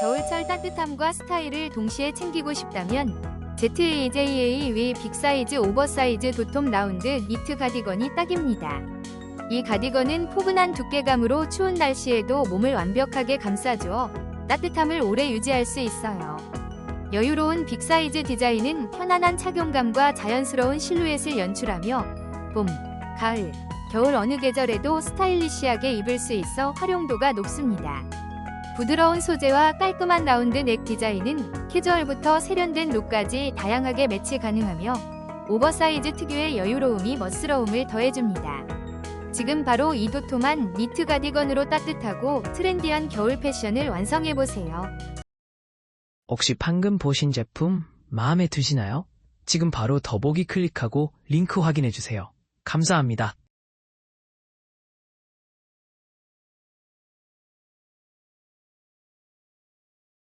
겨울철 따뜻함과 스타일을 동시에 챙기고 싶다면 ZAJA 위 빅사이즈 오버사이즈 도톰 라운드 니트 가디건이 딱입니다. 이 가디건은 포근한 두께감으로 추운 날씨에도 몸을 완벽하게 감싸주어 따뜻함을 오래 유지할 수 있어요. 여유로운 빅사이즈 디자인은 편안한 착용감과 자연스러운 실루엣을 연출하며 봄, 가을, 겨울 어느 계절에도 스타일리시하게 입을 수 있어 활용도가 높습니다. 부드러운 소재와 깔끔한 라운드 넥 디자인은 캐주얼부터 세련된 룩까지 다양하게 매치 가능하며 오버사이즈 특유의 여유로움이 멋스러움을 더해줍니다. 지금 바로 이 도톰한 니트 가디건으로 따뜻하고 트렌디한 겨울 패션을 완성해보세요. 혹시 방금 보신 제품 마음에 드시나요? 지금 바로 더보기 클릭하고 링크 확인해주세요. 감사합니다.